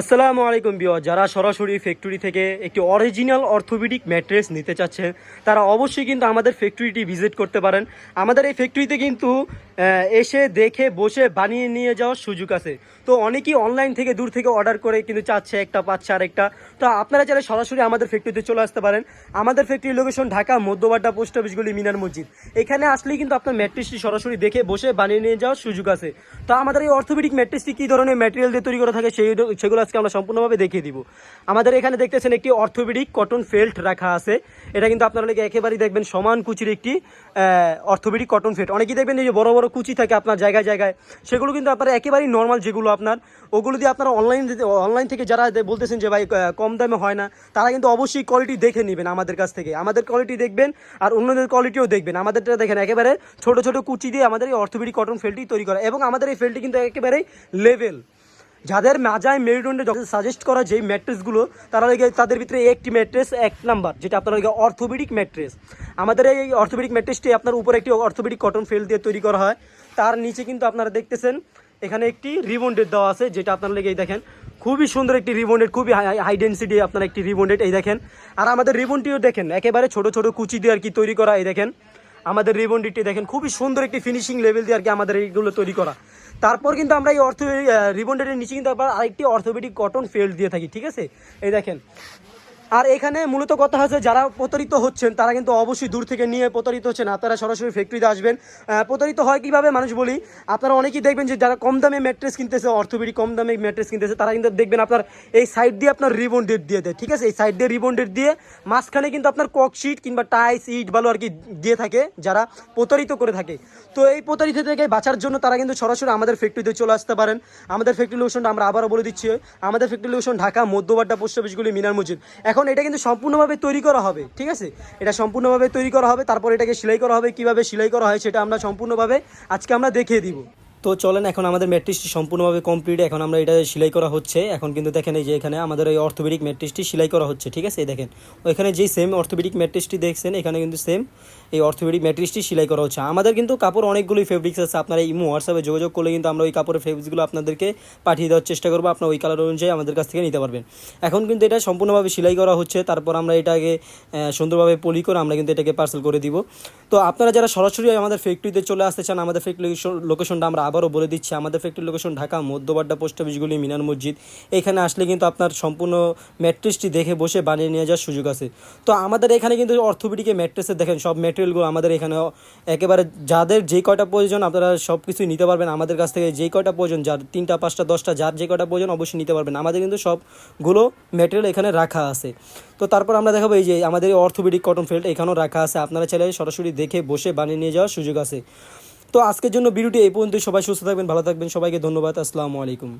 আসসালামু আলাইকুম বিও যারা সরাসরি ফ্যাক্টরি থেকে একটি অরিজিনাল অর্থোপেডিক ম্যাট্রেস নিতে চাচ্ছেন, তারা অবশ্যই কিন্তু আমাদের ফ্যাক্টরিটি ভিজিট করতে পারেন। আমাদের এই ফ্যাক্টরিতে কিন্তু এসে দেখে, বসে, বানিয়ে নিয়ে যাওয়ার সুযোগ আছে। তো অনেকেই অনলাইন থেকে দূর থেকে অর্ডার করে কিন্তু চাচ্ছে, একটা পাচ্ছে আরেকটা। তো আপনারা যারা সরাসরি আমাদের ফ্যাক্টরিতে চলে আসতে পারেন। আমাদের factory location Dhaka, Madhyabadda post অফিসগুলি Minar Masjid. এখানে আসলেই কিন্তু আপনার ম্যাট্রেসটি সরাসরি দেখে, বসে, বানিয়ে নিয়ে যাওয়ার সুযোগ আছে। তো আমাদের এই অর্থোপেডিক ম্যাট্রেসটি কী ধরনের ম্যাটেরিয়াল দিয়ে তৈরি করা থাকে, সেই সেগুলো আজকে আমরা সম্পূর্ণভাবে দেখিয়ে দিব। আমাদের এখানে দেখতেছেন একটি অর্থোপেডিক কটন ফেল্ট রাখা আছে। এটা কিন্তু আপনারা একেবারেই দেখবেন সমান কুচির একটি অর্থোপেডিক কটন ফেল্ট। অনেকেই দেখবেন এই যে বড় বড় কুচি থাকে আপনার জায়গায় জায়গায়, সেগুলো কিন্তু আপনারা একেবারেই নর্মাল যেগুলো আপনার, ওগুলো দিয়ে আপনারা অনলাইন অনলাইন থেকে যারা বলতেছেন যে ভাই কম দামে হয় না, তারা কিন্তু অবশ্যই কোয়ালিটি দেখে নেবেন আমাদের কাছ থেকে। আমাদের কোয়ালিটি দেখবেন আর অন্যদের কোয়ালিটিও দেখবেন। আমাদেরটা দেখেন একেবারে ছোট ছোট কুচি দিয়ে আমাদের এই অর্থোপেডিক কটন ফেল্টটি তৈরি করা। এবং আমাদের এই ফেল্টটি কিন্তু একেবারেই লেভেল যাদের মাজায় মেরুদণ্ডে সাজেস্ট করা যেই ম্যাট্রেসগুলো তারা লেগে তাদের ভিতরে একটি ম্যাট্রেস এক নাম্বার যেটা আপনার লেগে অর্থোপেডিক ম্যাট্রেস আমাদের এই অর্থোপেডিক ম্যাট্রেসটি আপনার উপরে একটি অর্থোপেডিক কটন ফেল দিয়ে তৈরি করা হয়। তার নিচে কিন্তু আপনারা দেখতেছেন, এখানে একটি রিবন্ডেড দেওয়া আছে, যেটা আপনার লেগে দেখেন, খুবই সুন্দর একটি রিবন্ডেড, খুবই হাই ডেন্সিটি আপনার একটি রিবন্ডেড, এই দেখেন। আর আমাদের রিবনটিও দেখেন, একেবারে ছোট ছোট কুচি দিয়ে আর কি তৈরি করা, এই দেখেন। আমাদের রিবন্ডিটি দেখেন, খুবই সুন্দর একটি ফিনিশিং লেভেল দিয়ে আর কি আমাদের এইগুলো তৈরি করা। তারপর কিন্তু আমরা এই অর্থ রিবন্ডের নিচে কিন্তু আবার আরেকটি অর্থোপেডিক কটন ফেল্ড দিয়ে থাকি, ঠিক আছে? এই দেখেন। আর এখানে মূলত কথা হচ্ছে যারা প্রতারিত হচ্ছেন, তারা কিন্তু অবশ্যই দূর থেকে নিয়ে প্রতারিত হচ্ছেন। আপনারা সরাসরি ফ্যাক্টরিতে আসবেন। প্রতারিত হয় কীভাবে মানুষ বলি, আপনারা অনেকেই দেখবেন যে যারা কম দামে ম্যাট্রেস কিনতেছে অর্থোপেডিক কম দামে ম্যাট্রেস কিনতেছে, তারা কিন্তু দেখবেন আপনার এই সাইড দিয়ে আপনার রিবন ডেট দিয়ে দেয়, ঠিক আছে? এই সাইড দিয়ে রিবন ডেট দিয়ে মাঝখানে কিন্তু আপনার কক শিট কিংবা টাইস ইট ভালো আর কি দিয়ে থাকে, যারা প্রতারিত করে থাকে। তো এই প্রতারিত থেকে বাঁচার জন্য তারা কিন্তু সরাসরি আমাদের ফ্যাক্টরিতে চলে আসতে পারেন। আমাদের ফ্যাক্টরি লোকেশনটা আমরা আবারও বলে দিচ্ছি, আমাদের factory location Dhaka, Madhyabadda, post অফিসগুলি, Minar Masjid. এখন এটা কিন্তু সম্পূর্ণভাবে তৈরি করা হবে, ঠিক আছে? এটা সম্পূর্ণভাবে তৈরি করা হবে, তারপর এটাকে সেলাই করা হবে, কীভাবে সেলাই করা হয় সেটা আমরা সম্পূর্ণভাবে আজকে আমরা দেখিয়ে দিব। তো চলেন, এখন আমাদের ম্যাট্রিক্সটি সম্পূর্ণভাবে কমপ্লিট এখন আমরা এটা সেলাই করা হচ্ছে। এখন কিন্তু দেখেন এই যে এখানে আমাদের এই অর্থোপেডিক ম্যাট্রিক্সটি সেলাই করা হচ্ছে, ঠিক আছে? এই দেখেন, ওইখানে যেই সেম অর্থোপেডিক ম্যাট্রিক্সটি দেখছেন, এখানে কিন্তু সেম এই অর্থোপেডিক ম্যাট্রিক্সটি সেলাই করা হচ্ছে। আমাদের কিন্তু কাপড় অনেকগুলোই ফেব্রিক্স আছে, আপনারা ইমো হোয়াটসঅ্যাপে যোগাযোগ করলে কিন্তু আমরা ওই কাপড়ের ফেব্রিক্সগুলো আপনাদেরকে পাঠিয়ে দেওয়ার চেষ্টা করব, আপনার ওই কালার অনুযায়ী আমাদের কাছ থেকে নিতে পারবেন। এখন কিন্তু এটা সম্পূর্ণভাবে সেলাই করা হচ্ছে, তারপর আমরা এটাকে সুন্দরভাবে পলি করে আমরা কিন্তু এটাকে পার্সেল করে দিব। তো আপনারা যারা সরাসরি আমাদের ফ্যাক্টরিতে চলে আসতে চান, আমাদের ফ্যাক্টরি লোকেশনটা আমরা আবারও বলে দিচ্ছি, আমাদের factory location Dhaka, Madhyabadda post অফিসগুলি Minar Masjid. এখানে আসলে কিন্তু আপনার সম্পূর্ণ ম্যাট্রেসটি দেখে বসে বানিয়ে নিয়ে যাওয়ার সুযোগ আছে। তো আমাদের এখানে কিন্তু অর্থোপেডিকে ম্যাট্রেসের দেখেন, সব ম্যাটেরিয়ালগুলো আমাদের এখানে একেবারে যাদের যে কয়টা প্রয়োজন আপনারা সব কিছুই নিতে পারবেন। আমাদের কাছ থেকে যেই কয়টা প্রয়োজন, যার তিনটা, পাঁচটা, দশটা, যার যে কয়টা প্রয়োজন অবশ্যই নিতে পারবেন। আমাদের কিন্তু সবগুলো ম্যাটেরিয়াল এখানে রাখা আছে। তো তারপর আমরা দেখাবো এই যে আমাদের অর্থোপেডিক কটন ফেল্ট এখানেও রাখা আছে। আপনারা চাইলে সরাসরি দেখে বসে বানিয়ে নিয়ে যাওয়ার সুযোগ আছে। তো আজকের জন্য ভিডিওটি এই পর্যন্ত সবাই সুস্থ থাকবেন, ভালো থাকবেন। সবাইকে ধন্যবাদ। আসসালামু আলাইকুম।